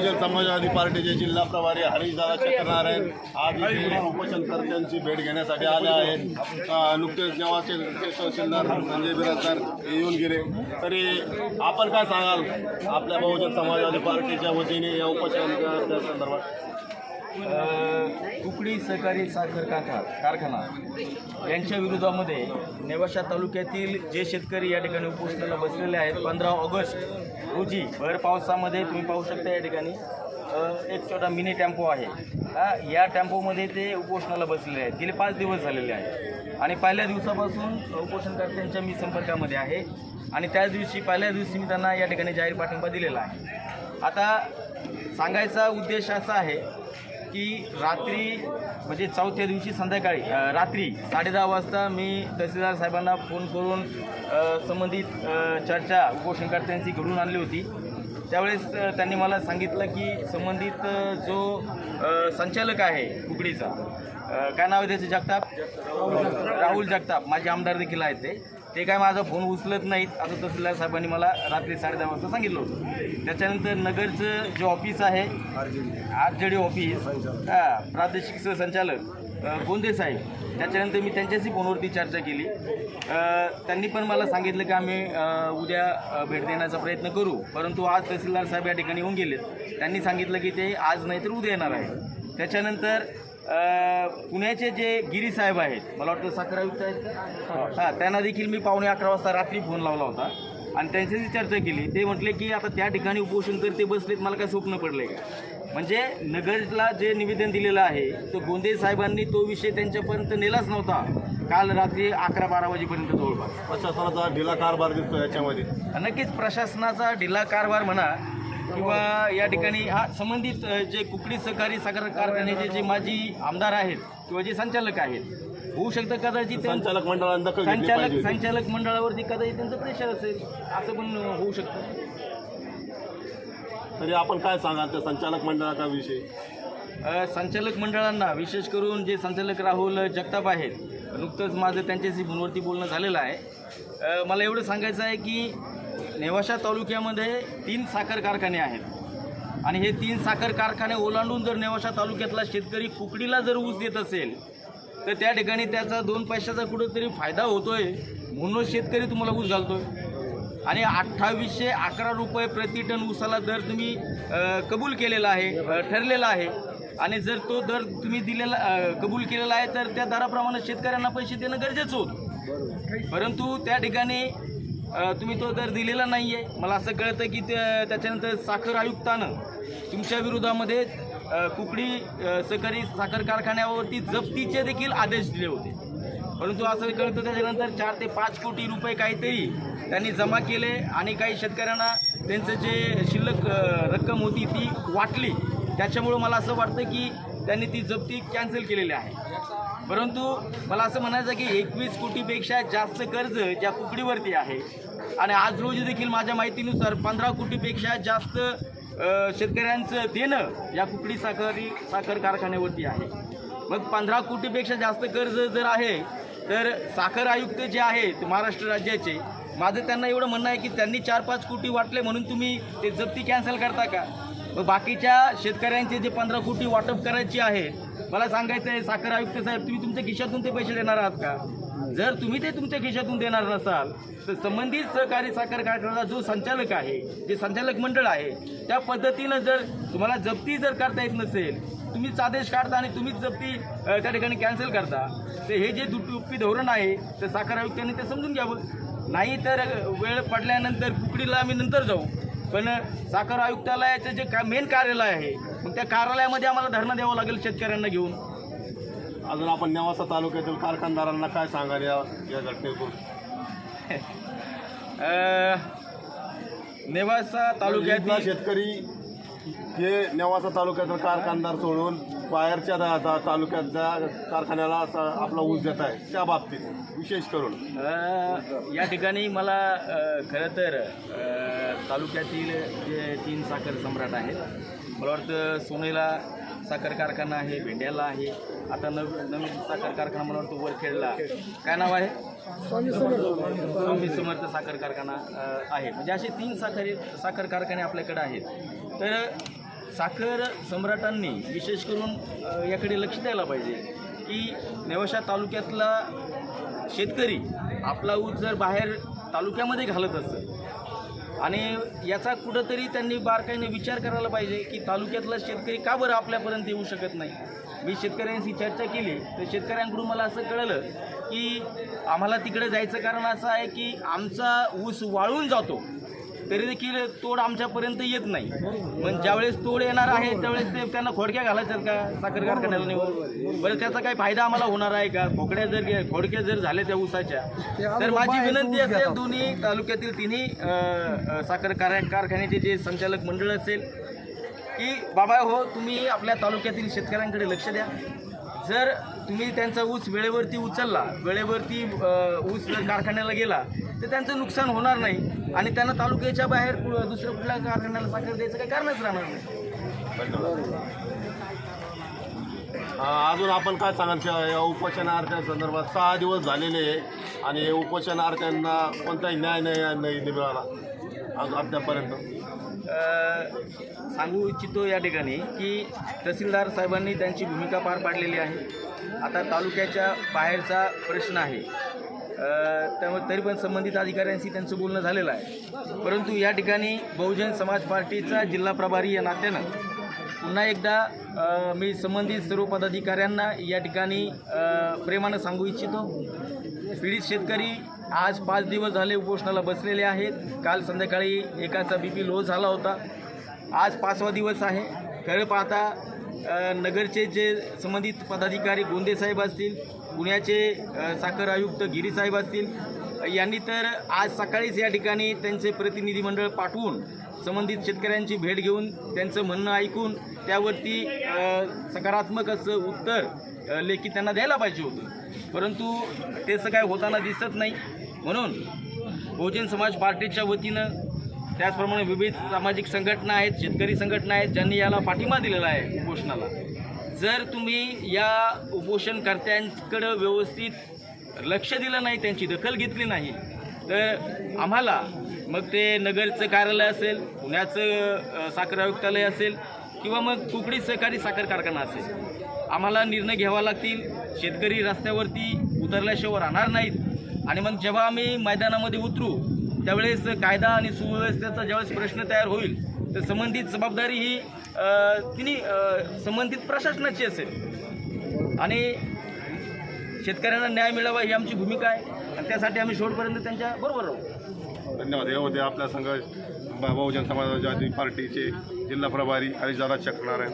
बहुजन समाजवादी पार्टीचे जिल्हा प्रभारी हरीशदादा चक्रनारायण आज इथे उपोषणकर्त्यांची भेट घेण्यासाठी आले आहेत. नुकतेच नेवासे तहसीलदार संजय बिराजदार येऊन गेले. तरी आपण काय सांगाल आपल्या बहुजन समाजवादी पार्टीच्या वतीने या उपोषण संदर्भात कुकडी सहकारी साखर कारखा कारखाना. यांच्या विरोधामध्ये नेवाशा तालुक्यातील जे शेतकरी या ठिकाणी उपोषणाला बसलेले आहेत पंधरा ऑगस्ट रोजी भर पावसामध्ये तुम्ही पाहू शकता या ठिकाणी एक छोटा मिनी टेम्पो आहे. या टेम्पोमध्ये ते उपोषणाला बसलेले आहेत. गेले पाच दिवस झालेले आहेत. आणि पहिल्या दिवसापासून उपोषणकर्त्यांच्या मी संपर्कामध्ये आहे. आणि त्याच दिवशी पहिल्या दिवशी मी त्यांना या ठिकाणी जाहीर पाठिंबा दिलेला आहे. आता सांगायचा उद्देश असा आहे की रात्री म्हणजे चौथ्या दिवशी संध्याकाळी रात्री साडेदहा वाजता मी तहसीलदार साहेबांना फोन करून संबंधित चर्चा उपोषणकर्त्यांची घडून आणली होती. त्यावेळेस त्यांनी मला सांगितलं की संबंधित जो संचालक आहे कुकडीचा काय नाव आहे त्याचे? जगताप. राहुल जगताप. माझे आमदार देखील आहेत ते. ते काय माझा फोन उचलत नाहीत. असं तहसीलदार साहेबांनी मला रात्री साडेदहा वाजता सांगितलं होतं. त्याच्यानंतर नगरचं जे ऑफिस आहे आर जे डी ऑफिस हां प्रादेशिक सहसंचालक अ, गोंदे साहेब त्याच्यानंतर मी त्यांच्याशी फोनवरती चर्चा केली. त्यांनी पण मला सांगितलं की आम्ही उद्या भेट देण्याचा प्रयत्न करू. परंतु आज तहसीलदार साहेब या ठिकाणी येऊन गेलेत. त्यांनी सांगितलं की ते आज नाही तर उद्या येणार आहे त्याच्यानंतर पुण्याचे जे गिरी साहेब आहेत मला वाटतं साखर आयुक्त आहेत? हां त्यांना देखील मी पावणे अकरा वाजता रात्री फोन लावला होता. आणि त्यांच्याशी चर्चा केली. ते म्हटले की आता त्या ठिकाणी उपोषण करते बसलेत मला काय स्वप्न पडलंय का? म्हणजे नगरला जे निवेदन दिलेलं आहे तर गोंदे साहेबांनी तो विषय त्यांच्यापर्यंत नेलाच नव्हता. काल रात्री अकरा बारा वाजेपर्यंत जवळपास. प्रशासनाचा ढिला कारभार दिसतो याच्यामध्ये. नक्कीच प्रशासनाचा ढिला कारभार म्हणा किंवा या ठिकाणी हा संबंधित जे कुकडी सहकारी साखर कारखान्याचे जे माजी आमदार आहेत किंवा जे संचालक आहेत होऊ शकतं कदाचित संचालक मंडळाने संचालक. संचालक मंडळावरती कदाचित त्यांचं प्रेशर असेल असं पण होऊ शकतं. तरी आपण काय सांगाल त्या संचालक मंडळाचा विषय? संचालक मंडळांना विशेष करून जे संचालक राहुल जगताप आहेत नुकतंच माझं त्यांच्याशी फोनवरती बोलणं झालेलं आहे. मला एवढं सांगायचं आहे की नेवाशा तालुक्यामध्ये तीन साखर कारखाने आहेत. आणि हे तीन साखर कारखाने ओलांडून जर नेवाशा तालुक्यातला शेतकरी कुकडीला जर ऊस देत असेल तर त्या ठिकाणी त्याचा दोन पैशाचा कुठंतरी फायदा होतोय. म्हणून शेतकरी तुम्हाला ऊस घालतोय. आणि अठ्ठावीसशे अकरा रुपये प्रति टन ऊसाला दर तुम्ही कबूल केलेला आहे ठरलेला आहे. आणि जर तो दर तुम्ही दिलेला कबूल केलेला आहे तर त्या दराप्रमाणे शेतकऱ्यांना पैसे देणं गरजेचं होतं. परंतु त्या ठिकाणी तुम्ही तो दर दिलेला नाही आहे मला असं कळतं की त्या त्याच्यानंतर साखर आयुक्तानं तुमच्या विरोधामध्ये कुकडी अ, सहकारी साखर कारखान्यावरती जप्तीचे देखील आदेश दिले होते. परंतु असं कळतं त्याच्यानंतर चार ते पाच कोटी रुपये काहीतरी त्यांनी जमा केले आणि काही शेतकऱ्यांना त्यांचं जे शिल्लक रक्कम होती ती वाटली. त्याच्यामुळं मला असं वाटतं की त्यांनी ती जप्ती कॅन्सल केलेली आहे. परंतु मला असं म्हणायचं की एकवीस कोटीपेक्षा जास्त कर्ज ज्या कुकडीवरती आहे. आणि आज रोजी देखील माझ्या माहितीनुसार पंधरा कोटीपेक्षा जास्त शेतकऱ्यांचं देणं या कुकडी साखरी साखर कारखान्यावरती आहे. मग पंधरा कोटीपेक्षा जास्त कर्ज जर आहे तर साखर आयुक्त जे आहेत महाराष्ट्र राज्याचे माझं त्यांना एवढं म्हणणं आहे की त्यांनी चार पाच कोटी वाटले म्हणून तुम्ही ते जप्ती कॅन्सल करता का? मग बाकीच्या शेतकऱ्यांचे जे पंधरा कोटी वाटप करायचे आहे मला सांगायचं आहे साखर आयुक्त साहेब तुम्ही तुमच्या खिशातून ते पैसे देणार आहात का? जर तुम्ही ते तुमच्या खिशातून देणार नसाल तर संबंधित सहकारी साखर कारखान्याचा जो संचालक आहे जे संचालक मंडळ आहे त्या पद्धतीनं जर तुम्हाला जप्ती जर करता येत नसेल तुम्हीच आदेश काढता आणि तुम्हीच जप्ती त्या ठिकाणी कॅन्सल करता तर हे जे दुटुप्पी धोरण आहे तर साखर आयुक्तांनी ते समजून घ्यावं. नाही तर वेळ पडल्यानंतर कुकडीला आम्ही नंतर जाऊ. पण साखर आयुक्तालयाचं जे का मेन कार्यालय आहे मग त्या कार्यालयामध्ये आम्हाला धरणं द्यावं लागेल शेतकऱ्यांना घेऊन. अजून आपण नेवासा तालुक्यातील कारखानदारांना काय सांगाल या या घटनेतून? नेवासा तालुक्यातील शेतकरी हे नेवासा तालुक्यातील कारखानदार सोडून बाहेरच्या ता- ता- तालुक्यातल्या कारखान्याला असा आपला ऊस देत आहे. त्या बाबतीत विशेष करून. अ, या ठिकाणी मला अ, खरं तर अ, तालुक्यातील जे तीन साखर सम्राट आहेत मला वाटतं सोनेला साखर कारखाना आहे भेंड्याला आहे आता नव नवीन साखर कारखाना मला वाटतं वरखेडला काय नाव आहे? स्वामी समर्थ. साखर कारखाना अ, आहे. म्हणजे असे तीन साखर साखर कारखाने आपल्याकडे आहेत. तर साखर सम्राटांनी विशेष करून याकडे लक्ष द्यायला पाहिजे की नेवाशा तालुक्यातला शेतकरी आपला ऊस जर बाहेर तालुक्यामध्ये घालत असेल आणि याचा कुठंतरी त्यांनी बारकाईने विचार करायला पाहिजे की तालुक्यातला शेतकरी का बरं आपल्यापर्यंत येऊ शकत नाही? मी शेतकऱ्यांशी चर्चा केली तर शेतकऱ्यांकडून मला असं कळलं की आम्हाला तिकडे जायचं कारण असं आहे की आमचा ऊस वाळून जातो. तरी देखील तोड आमच्यापर्यंत येत नाही. पण ज्यावेळेस तोड येणार आहे त्यावेळेस ते त्यांना खोडक्या घालायच्यात का? साखर कारखान्याला नेऊन? बरं त्याचा काही फायदा आम्हाला होणार आहे का? खोकड्या जर खोडक्या जर झाल्या त्या ऊसाच्या तर माझी विनंती असेल दोन्ही तालुक्यातील तिन्ही साखर कार कारखान्याचे जे संचालक मंडळ असेल की बाबा हो तुम्ही आपल्या तालुक्यातील शेतकऱ्यांकडे लक्ष द्या. जर तुम्ही त्यांचा ऊस वेळेवरती उचलला वेळेवरती ऊस जर कारखान्याला गेला तर त्यांचं नुकसान होणार नाही. आणि त्यांना तालुक्याच्या बाहेर दुसऱ्या कुठल्या कारखान्याला साखर द्यायचं काही कारणच राहणार नाही. अजून आपण काय सांगाल? या उपोषणार्थ्या संदर्भात सहा दिवस झालेले आहे आणि हे उपोषणार्थ्यांना कोणताही न्याय नाही मिळाला आज अद्यापर्यंत सांगू इच्छितो या ठिकाणी की तहसीलदार साहेबांनी त्यांची भूमिका पार पाडलेली आहे. आता तालुक्याच्या बाहेरचा प्रश्न आहे. त्यामुळे तरी पण संबंधित अधिकाऱ्यांशी त्यांचं बोलणं झालेलं आहे. परंतु या ठिकाणी बहुजन समाज पार्टीचा जिल्हा प्रभारी या नात्यानं पुन्हा एकदा मी संबंधित सर्व पदाधिकाऱ्यांना या ठिकाणी प्रेमानं सांगू इच्छितो. पीडित शेतकरी आज पाच दिवस झाले उपोषणाला बसलेले आहेत. काल संध्याकाळी एकाचा बी पी लो झाला होता. आज पाचवा दिवस आहे. खरं पाहता नगरचे जे संबंधित पदाधिकारी गोंदे साहेब असतील पुण्याचे साखर आयुक्त गिरीसाहेब असतील यांनी तर आज सकाळीच या ठिकाणी त्यांचे प्रतिनिधीमंडळ पाठवून संबंधित शेतकऱ्यांची भेट घेऊन त्यांचं म्हणणं ऐकून त्यावरती सकारात्मक असं उत्तर लेखी त्यांना द्यायला पाहिजे होतं. परंतु तेच काय होताना दिसत नाही. म्हणून बहुजन समाज पार्टीच्या वतीनं त्याचप्रमाणे विविध सामाजिक संघटना आहेत शेतकरी संघटना आहेत ज्यांनी याला पाठिंबा दिलेला आहे उपोषणाला. जर तुम्ही या उपोषणकर्त्यांकडं व्यवस्थित लक्ष दिलं नाही त्यांची दखल घेतली नाही तर आम्हाला मग ते नगरचं कार्यालय असेल पुण्याचं साखर आयुक्तालय असेल किंवा मग कुकडी सहकारी साखर कारखाना असेल आम्हाला निर्णय घ्यावा लागतील. शेतकरी रस्त्यावरती उतरल्याशिवाय राहणार नाहीत. आणि मग जेव्हा आम्ही मैदानामध्ये उतरू त्यावेळेस कायदा आणि सुव्यवस्थेचा ज्यावेळेस प्रश्न तयार होईल तर संबंधित जबाबदारी ही तिने संबंधित प्रशासनाची असेल. आणि शेतकऱ्यांना न्याय मिळावा ही आमची भूमिका आहे. आणि त्यासाठी आम्ही शेवटपर्यंत त्यांच्या बरोबर राहू. धन्यवाद. हे होते आपल्या संघ बहुजन समाजवादी पार्टीचे जिल्हा प्रभारी हरिदादा चक्रनारायण